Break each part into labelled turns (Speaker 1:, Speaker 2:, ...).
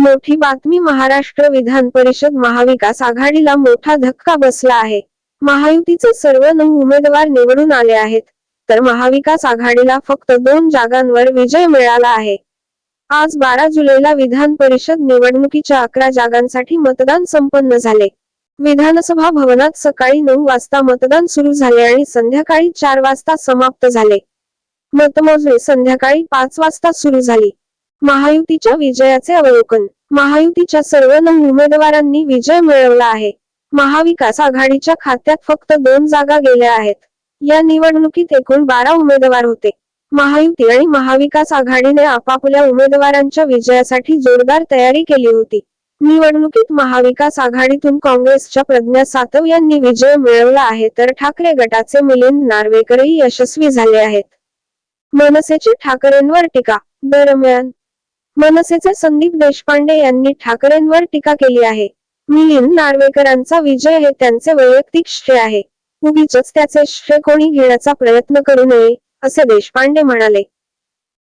Speaker 1: मोठी बातमी महाराष्ट्र विधान परिषद महाविकास आघाडीला मोठा धक्का बसला आहे. महायुतीचे सर्व नऊ उमेदवार निवडून आले आहेत. तर महाविकास आघाडीला फक्त दोन जागांवर विजय मिळाला आहे. आज बारा जुलैला विधान परिषद निवडणुकीच्या अकरा जागांसाठी मतदान संपन्न झाले. विधानसभा भवनात सकाळी नऊ वाजता मतदान सुरू झाले आणि संध्याकाळी चार वाजता समाप्त झाले. मतमोजणी संध्याकाळी पाच वाजता सुरू झाली. महायुतीच्या विजयाचे अवलोकन. महायुतीच्या सर्व नऊ उमेदवारांनी विजय मिळवला आहे. महाविकास आघाडीच्या खात्यात फक्त दोन जागा गेल्या आहेत. या निवडणुकीत एकूण बारा उमेदवार होते. महायुती आणि महाविकास आघाडीने आपापल्या उमेदवारांच्या विजयासाठी जोरदार तयारी केली होती. निवडणुकीत महाविकास आघाडीतून काँग्रेसच्या प्रज्ञा सातव यांनी विजय मिळवला आहे तर ठाकरे गटाचे मिलिंद नार्वेकरही यशस्वी झाले आहेत. मनसेची ठाकरेंवर टीका. दरम्यान मनसेचे संदीप देशपांडे यांनी ठाकरेंवर टीका केली आहे. मिलिंद नार्वेकरांचा विजय हे त्यांचे वैयक्तिक श्रेय आहे. उगीच त्याचे श्रेय कोणी घेण्याचा प्रयत्न करू नये असे देशपांडे म्हणाले.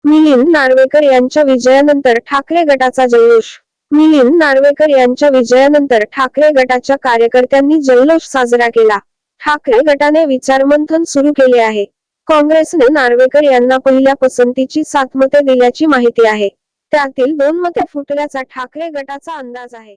Speaker 1: मिलिंद नार्वेकर यांच्या विजयानंतर ठाकरे गटाचा जल्लोष. मिलिंद नार्वेकर यांच्या विजयानंतर ठाकरे गटाच्या कार्यकर्त्यांनी जल्लोष साजरा केला. ठाकरे गटाने विचारमंथन सुरू केले आहे. काँग्रेसने नार्वेकर यांना पहिल्या पसंतीची सातमते दिल्याची माहिती आहे. त्यातील दोन मते फुटल्याचा ठाकरे गटाचा अंदाज आहे.